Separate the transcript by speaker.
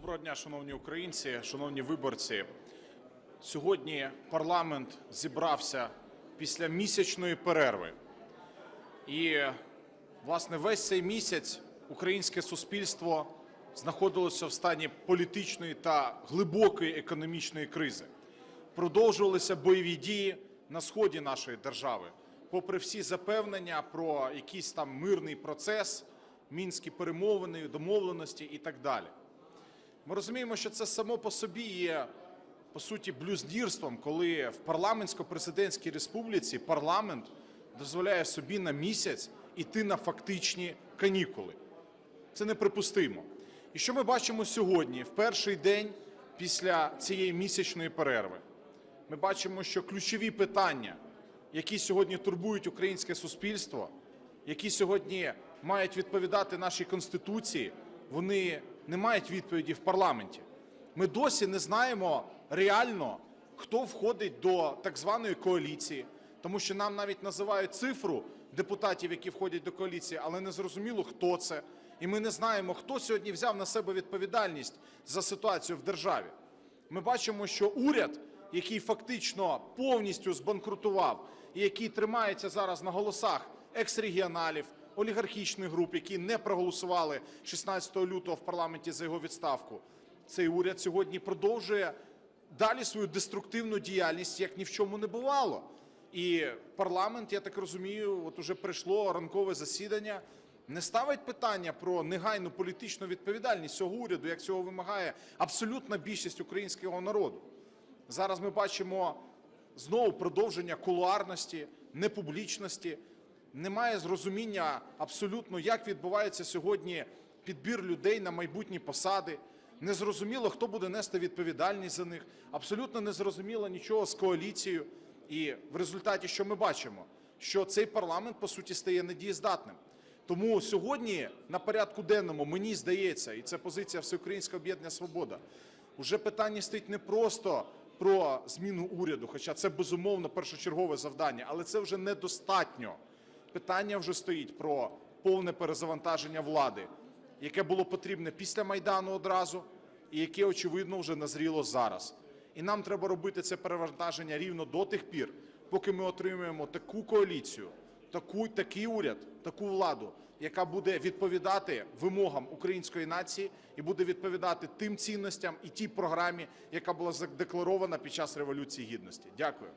Speaker 1: Доброго дня, шановні українці, шановні виборці. Сьогодні парламент зібрався після місячної перерви. І, власне, весь цей місяць українське суспільство знаходилося в стані політичної та глибокої економічної кризи. Продовжувалися бойові дії на сході нашої держави, попри всі запевнення про якийсь там мирний процес, мінські перемовини, домовленості і так далі. Ми розуміємо, що це само по собі є по суті блюзнірством, коли в парламентсько-президентській республіці парламент дозволяє собі на місяць іти на фактичні канікули. Це неприпустимо. І що ми бачимо сьогодні, в перший день після цієї місячної перерви? Ми бачимо, що ключові питання, які сьогодні турбують українське суспільство, які сьогодні мають відповідати нашій конституції, вони не мають відповіді в парламенті. Ми досі не знаємо реально, хто входить до так званої коаліції, тому що нам навіть називають цифру депутатів, які входять до коаліції, але не зрозуміло, хто це. І ми не знаємо, хто сьогодні взяв на себе відповідальність за ситуацію в державі. Ми бачимо, що уряд, який фактично повністю збанкрутував і який тримається зараз на голосах екс-регіоналів, олігархічних груп, які не проголосували 16 лютого в парламенті за його відставку, цей уряд сьогодні продовжує далі свою деструктивну діяльність, як ні в чому не бувало. І парламент, я так розумію, от уже прийшло ранкове засідання. Не ставить питання про негайну політичну відповідальність цього уряду, як цього вимагає абсолютна більшість українського народу. Зараз ми бачимо знову продовження кулуарності, непублічності. Немає зрозуміння абсолютно, як відбувається сьогодні підбір людей на майбутні посади. Незрозуміло, хто буде нести відповідальність за них. Абсолютно не зрозуміло нічого з коаліцією. І в результаті, що ми бачимо, що цей парламент по суті стає недієздатним. Тому сьогодні на порядку денному мені здається, і це позиція Всеукраїнського об'єднання Свобода. Уже питання стоїть не просто про зміну уряду, хоча це безумовно першочергове завдання, але це вже недостатньо. Питання вже стоїть про повне перезавантаження влади, яке було потрібне після майдану одразу, і яке очевидно вже назріло зараз. І нам треба робити це перевантаження рівно до тих пір, поки ми отримуємо таку коаліцію, таку, такий уряд, таку владу, яка буде відповідати вимогам української нації і буде відповідати тим цінностям і тій програмі, яка була задекларована під час революції гідності. Дякую.